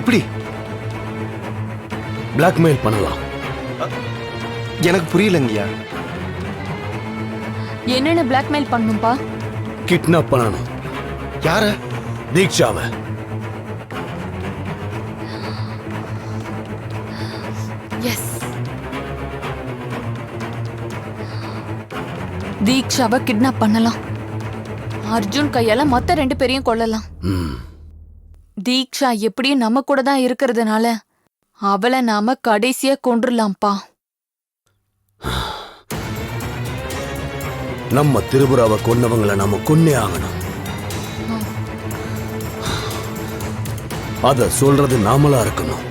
எப்படி? பிளாக்மெயில் பண்ணலாம். எனக்கு புரியலங்கய்யா. என்னென்ன பிளாக்மெயில் பண்ணும்பா? கிட்னாப் பண்ணணும். யார? தீக்ஷாவை. எஸ் தீக்ஷாவை கிட்னாப் பண்ணலாம். அர்ஜுன் கையால மத்த ரெண்டு பேரையும் கொல்லலாம். ம். தீக்ஷா எப்படியும் நம்ம கூட தான் இருக்கிறதுனால அவளை நாம கடைசியா கொன்றுலாம்ப்பா. நம்ம திருபுராவை கொன்னவங்களை நாம கொன்னே ஆகணும். அத சொல்றது நாமளா இருக்கணும்.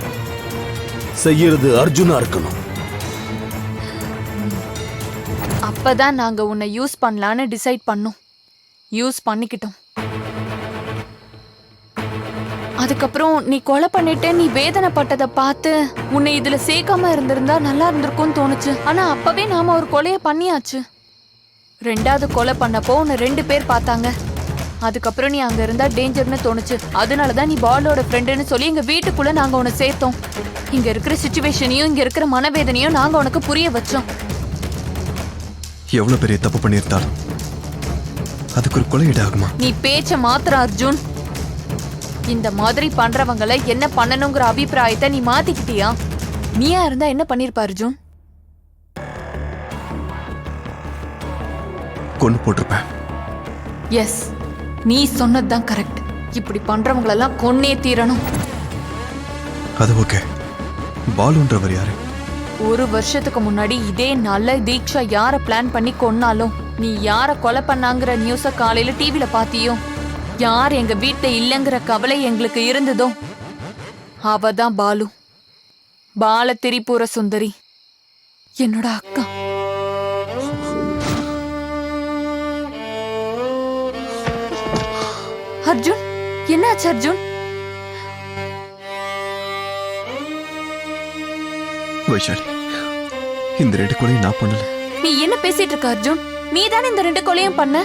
செய்யறது அர்ஜுனா இருக்கணும். அப்பதான் நாங்க உன்னை யூஸ் பண்ணலான்னு டிசைட் பண்ணோம். யூஸ் பண்ணிக்கிட்டோம். அதுக்கப்புறம் நீ கொலை பண்ணிட்டு நீ வேதனைப்பட்டதை பார்த்து உன்னை இதுல சேர்க்காம இருந்திருந்தா நல்லா இருந்திருக்கும்னு தோணுச்சு. ஆனா அப்பவே நாம ஒரு கொலைய பண்ணியாச்சு. ரெண்டாவது கொலை பண்ணப்போ உன்னை ரெண்டு பேர் பார்த்தாங்க. அதுக்கப்புறம் நீ அங்க இருந்தா டேஞ்சர்னு தோணுச்சு. அதனாலதான் நீ பாலோட ஃப்ரெண்டுன்னு சொல்லி எங்க வீட்டுக்குள்ள நாங்க உன்னை சேர்த்தோம். இங்க இருக்கிற சுச்சுவேஷனையும் இங்க இருக்கிற மனவேதனையும் நாங்க உனக்கு புரிய வச்சோம். எவ்வளவு பெரிய தப்பு பண்ணியிருந்தாலும் அதுக்கு ஒரு கொலை ஆகுமா நீ பேச்ச மாத்திர அர்ஜுன். இந்த மாதிரி பண்றவங்கள என்ன பண்ணணுங்கிற அபிப்பிராயத்தை நீ மாத்திக்கிட்டியா? நீயா இருந்தா என்ன பண்ணிருப்ப அர்ஜுன்? கொண்டு போட்டிருப்பேன். எஸ் நீ சொன்னதுதான் கரெக்ட் இப்படி பண்றவங்களெல்லாம் கொன்னே தீரணும். அது ஓகே. பாலுன்றவர் யாரு? ஒரு வருஷத்துக்கு முன்னாடி இதே நாள்ல தீக்ஷா யார பிளான் பண்ணி கொன்னாலும் நீ யார கொலை பண்ணாங்கிற நியூஸ காலையில டிவில பாத்தியோ? யார் எங்க வீட்ல இல்லைங்கிற கவலை எங்களுக்கு இருந்ததோ அவ தான் பாலு. பால திரிபுர சுந்தரி. என்னோட அக்கா. அர்ஜுன் என்னாச்சு அர்ஜுன்? வைஷாலி இந்த ரெண்டு கொலையும் நான் பண்ணல. நீ என்ன பேசிட்டு இருக்க அர்ஜுன்? நீ தானே இந்த ரெண்டு கொலையும் பண்ண?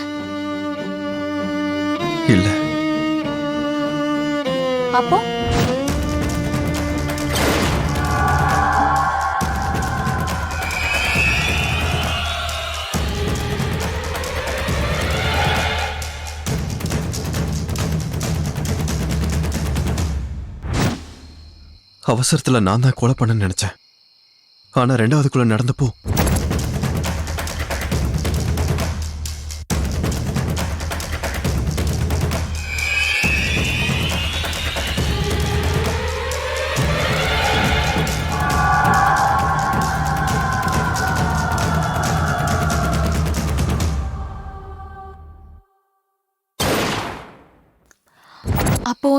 பார்ப்போம். அவசரத்துல நான் தான் கொலை பண்ண நினைச்சேன். ஆனா ரெண்டாவதுக்குள்ளே நடந்தப்போ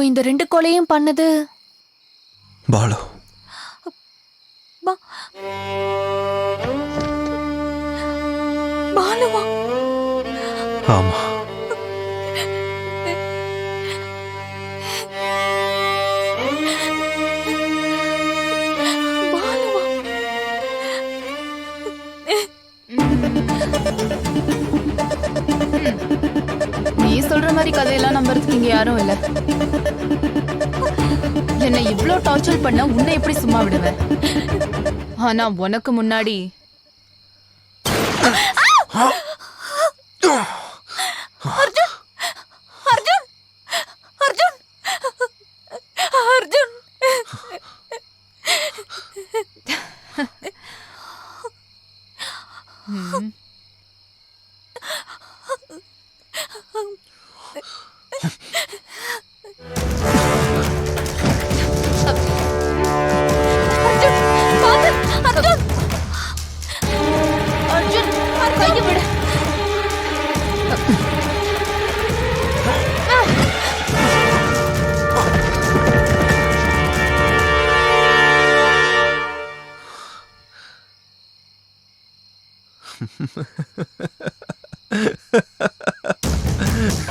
இந்த ரெண்டு கொலையும் பண்ணது? பாலு. பாலுவா. ஆமா. யாரும் இல்ல. என்னை இவ்ளோ டார்ச்சர் பண்ண உன்னை எப்படி சும்மா விடுவேன்? ஆனா உனக்கு முன்னாடி Arjun! Arjun! Arjun! Arjun!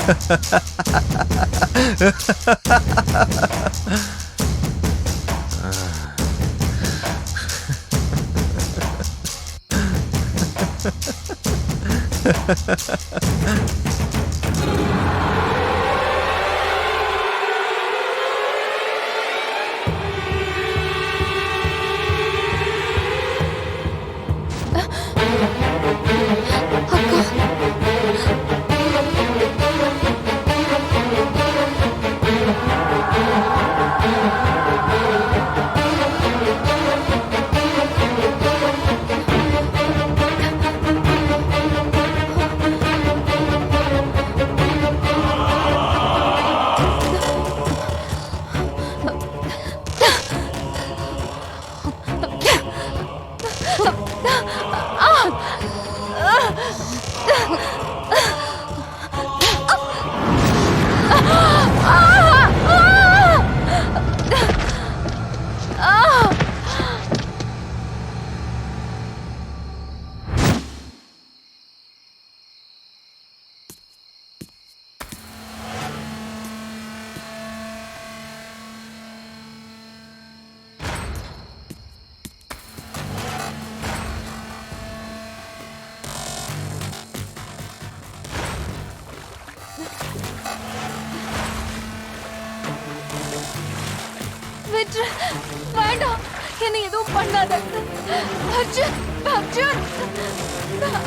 Ha ha ha ha ha. Arjun வேண்டாம். என்னை எதுவும் பண்ணாத. அர்ஜுன் அர்ஜுன்.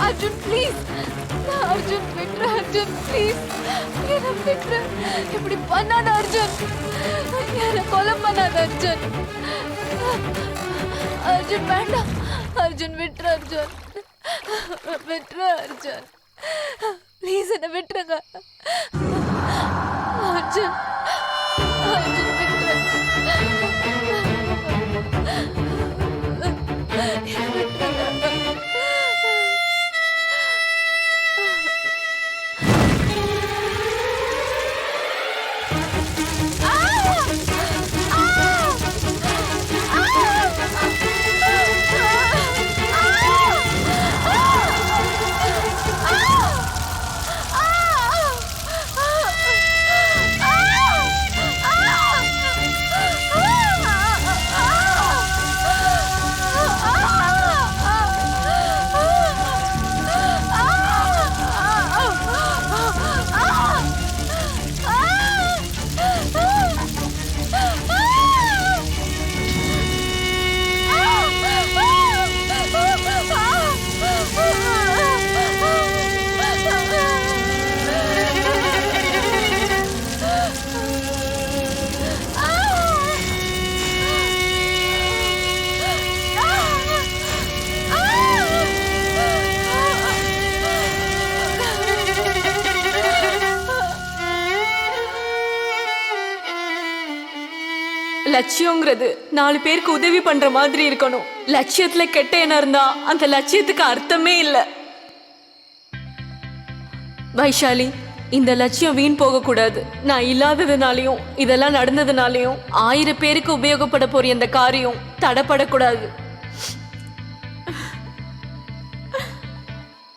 அர்ஜுன் ப்ளீஸ் அர்ஜுன் விட்டுரு அர்ஜுன் ப்ளீஸ் என்ன விட்டுரு. இப்படி பண்ணாத அர்ஜுன். என்ன கொலை பண்ணாத அர்ஜுன். அர்ஜுன் வேண்டாம். அர்ஜுன் விட்டுரு அர்ஜுன். விட்டுரு அர்ஜுன். ப்ளீஸ் என்ன விட்டுருங்க. அர்ஜுன் அர்ஜுன். லட்சியங்கிறது நாலு பேருக்கு உதவி பண்ற மாதிரி இருக்கணும். லட்சியத்துல கெட்ட எண்ணம் இருந்தா அந்த லட்சியத்துக்கு அர்த்தமே இல்ல. வைஷாலி இந்த லட்சியம் வீண் போக கூடாது. நான் இல்லாததுனாலையும் இதெல்லாம் நடந்ததுனாலையும் ஆயிரம் பேருக்கு உபயோகப்பட போற இந்த காரியம் தடப்படக்கூடாது.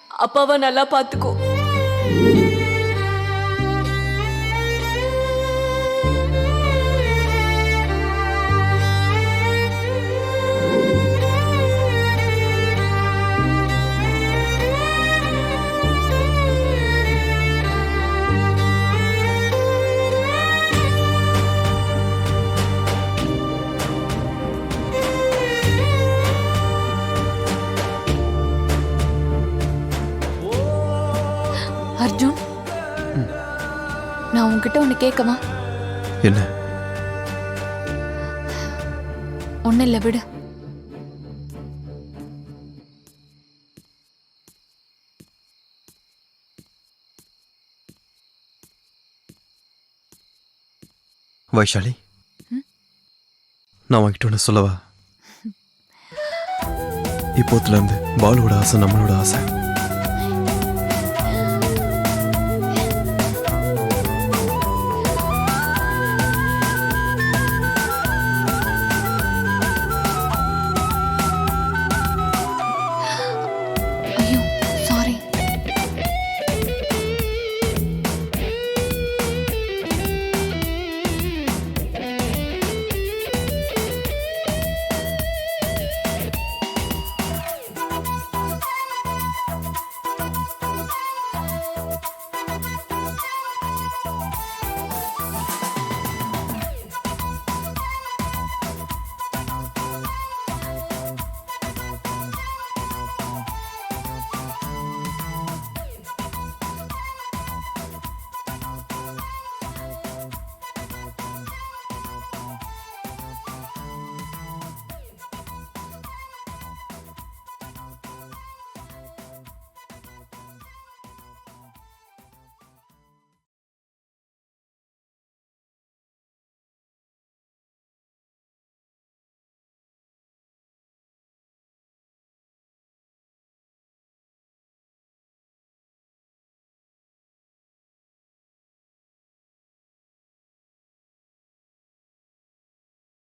அப்பாவை நல்லா பார்த்துக்கோ உன்கிட்ட ஒன்று கேட்கவா? என்ன? ஒன்றும் இல்லை விடு. வைஷாலி நான் உன்கிட்ட ஒன்று சொல்லவா? இப்போத்துல இருந்து பாலுவோட ஆசை நம்மளோட ஆசை.